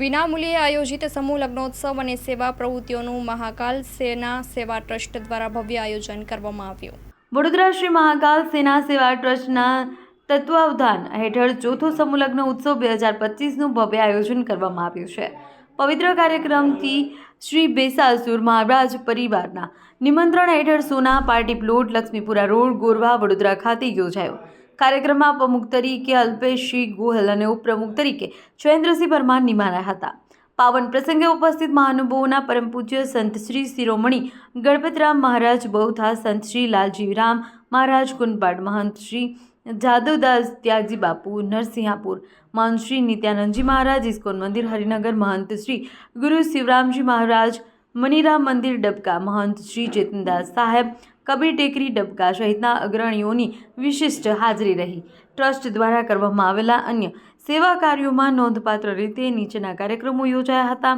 વિનામૂલ્યે આયોજિત સમૂહ લગ્નોત્સવ અને સેવા પ્રવૃત્તિઓનું મહાકાલ સેના સેવા ટ્રસ્ટ દ્વારા ભવ્ય આયોજન કરવામાં આવ્યું. વડોદરા શ્રી મહાકાલ સેના સેવા ટ્રસ્ટના તત્વાવધાન હેઠળ ચોથો સમૂહ લગ્ન ઉત્સવ બે હજાર પચીસનું ભવ્ય આયોજન કરવામાં આવ્યું છે. પવિત્ર કાર્યક્રમથી શ્રી બેસાસુર મહારાજ પરિવારના નિમંત્રણ હેઠળ Sona, party plot, Laxmipura road, Gorwa, Vadodara ખાતે યોજાયો. કાર્યક્રમમાં પ્રમુખ તરીકે અલ્પેશસિંહ ગોહલ અને ઉપપ્રમુખ તરીકે જયેન્દ્રસિંહ પરમાર નિમાયા હતા. પાવન પ્રસંગે ઉપસ્થિત મહાનુભાવોના પરમ પૂજ્ય સંત શ્રી શિરોમણી ગણપતરામ મહારાજ બહુથા સંત શ્રી લાલજીરામ મહારાજ, કુંડપાડ મહંત શ્રી જાદવદાસ ત્યાગજી બાપુ, નરસિંહાપુર મહંત શ્રી નિત્યાનંદજી મહારાજ, ઇસ્કોન મંદિર, હરિનગર મહંત શ્રી ગુરુ શિવરામજી મહારાજ, મનીરામ મંદિર, ડબકા મહંત શ્રી ચેતનદાસ સાહેબ કબીર ટેકરી ડબકા સહિતના અગ્રણીઓની વિશિષ્ટ હાજરી રહી. ટ્રસ્ટ દ્વારા કરવામાં આવેલા અન્ય સેવા કાર્યોમાં નોંધપાત્ર રીતે નીચેના કાર્યક્રમો યોજાયા હતા.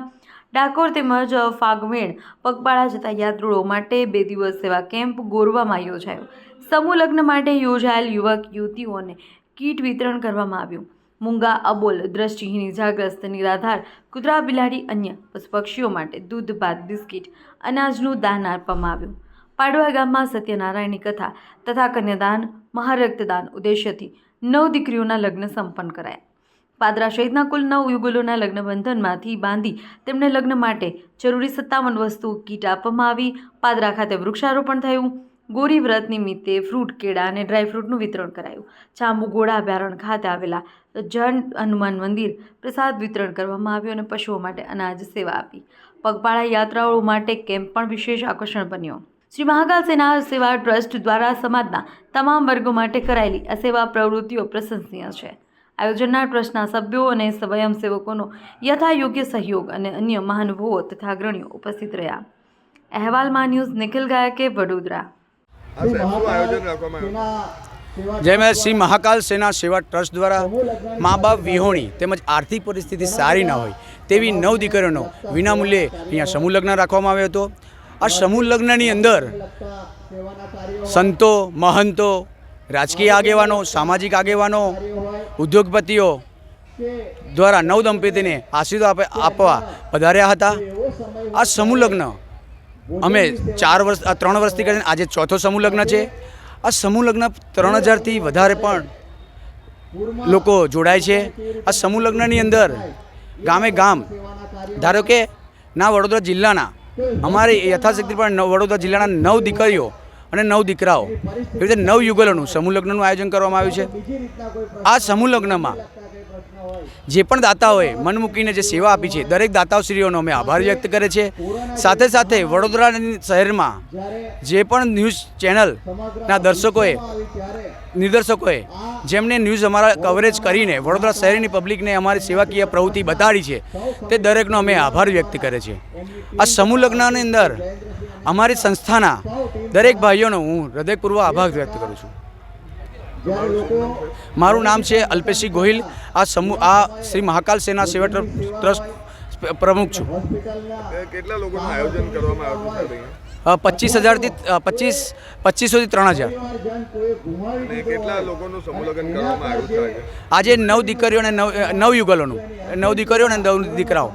ડાકોર તેમજ ફાગમેણ, પગપાળા જતા યાત્રુઓ માટે બે દિવસ સેવા કેમ્પ ગોરવામાં યોજાયો. સમૂહ લગ્ન માટે યોજાયેલ યુવક, યુવતીઓને કીટ વિતરણ કરવામાં આવ્યું. મૂંગા, અબોલ, દ્રષ્ટિહીન, ઇજાગ્રસ્ત, નિરાધાર, કૂતરા બિલાડી અન્ય પશુ પક્ષીઓ માટે દૂધ ભાત બિસ્કિટ, અનાજનું દાન આપવામાં આવ્યું. પાડવા ગામમાં સત્યનારાયણની કથા તથા કન્યાદાન, મહારક્તદાન ઉદ્દેશ્યથી નવ દીકરીઓના લગ્ન સંપન્ન કરાયા. પાદરા સહિતના કુલ નવ યુગલોના લગ્ન બંધનમાંથી બાંધી તેમને લગ્ન માટે જરૂરી સત્તાવન વસ્તુ કીટ આપવામાં આવી. પાદરા ખાતે વૃક્ષારોપણ થયું. ગોરી વ્રત નિમિત્તે ફ્રૂટ, કેળા અને ડ્રાયફ્રૂટનું વિતરણ કરાયું. જાંબુગોળા અભયારણ્ય ખાતે આવેલા જન હનુમાન મંદિર પ્રસાદ વિતરણ કરવામાં આવ્યું અને પશુઓ માટે અનાજ સેવા આપી. પગપાળા યાત્રાઓ માટે કેમ્પ પણ વિશેષ આકર્ષણ બન્યો. શ્રી મહાકાલ સેના સેવા ટ્રસ્ટ દ્વારા સમાજના તમામ વર્ગો માટે કરાયેલી આ સેવા પ્રવૃત્તિઓ પ્રશંસનીય છે. આયોજનના ટ્રસ્ટના સભ્યો અને સ્વયંસેવકોનો યથાયોગ્ય સહયોગ અને અન્ય મહાનુભવો તથા અગ્રણીઓ ઉપસ્થિત રહ્યા. અહેવાલમાં ન્યૂઝ નિખિલ ગાયકે વડોદરા. જેમાં શ્રી મહાકાલ સેના સેવા ટ્રસ્ટ દ્વારા મા બાપ વિહોણી તેમજ આર્થિક પરિસ્થિતિ સારી ના હોય તેવી નવ દીકરીઓનો વિનામૂલ્યે અહીંયા સમૂહ લગ્ન રાખવામાં આવ્યો હતો. આ સમૂહ લગ્નની અંદર સંતો, મહંતો, રાજકીય આગેવાનો, સામાજિક આગેવાનો, ઉદ્યોગપતિઓ દ્વારા નવ દંપતીને આશીર્વાદ આપે- આપવા પધાર્યા હતા. આ સમૂહ લગ્ન અમે ચાર વર્ષ ત્રણ વર્ષથી કરીને આજે ચોથો સમૂહ લગ્ન છે. આ સમૂહ લગ્ન ત્રણ હજારથી વધારે પણ લોકો જોડાય છે. આ સમૂહ લગ્નની અંદર ગામે ગામ ધારો કે ના વડોદરા જિલ્લાના અમારી યથાશક્તિ પણ વડોદરા જિલ્લાના નવ દીકરીઓ અને નવ દીકરાઓ. એવી રીતે નવ યુગલોનું સમૂહ લગ્નનું આયોજન કરવામાં આવ્યું છે. આ સમૂહ લગ્નમાં જે પણ દાતાઓએ મન મૂકીને જે સેવા આપી છે, દરેક દાતાઓશ્રીઓનો અમે આભાર વ્યક્ત કરે છે સાથે સાથે વડોદરા શહેરમાં જે પણ ન્યૂઝ ચેનલના દર્શકોએ નિર્દેશકોએ જેમને ન્યૂઝ અમારા કવરેજ કરીને વડોદરા શહેરની પબ્લિકને અમારી સેવાકીય પ્રવૃત્તિ બતાડી છે, તે દરેકનો અમે આભાર વ્યક્ત કરે છે. આ સમૂહ લગ્નની અંદર અમારી સંસ્થાના દરેક ભાઈઓનો હું હૃદયપૂર્વક આભાર વ્યક્ત કરું છું. મારું નામ છે અલ્પેશી ગોહિલ. આ સમૂહ આ શ્રી મહાકાલ સેના સેવા ટ્રસ્ટ પ્રમુખ છું. કેટલા લોકોનું આયોજન કરવામાં આવ્યું છે પચીસ હજારથી પચીસ પચીસોથી ત્રણ હજાર. કેટલા લોકોનું સમૂહ કરવામાં આવ્યું છે આજે? આજે નવ દીકરીઓ અને નવ નવ યુગલોનું. નવ દીકરીઓ અને નવ દીકરાઓ.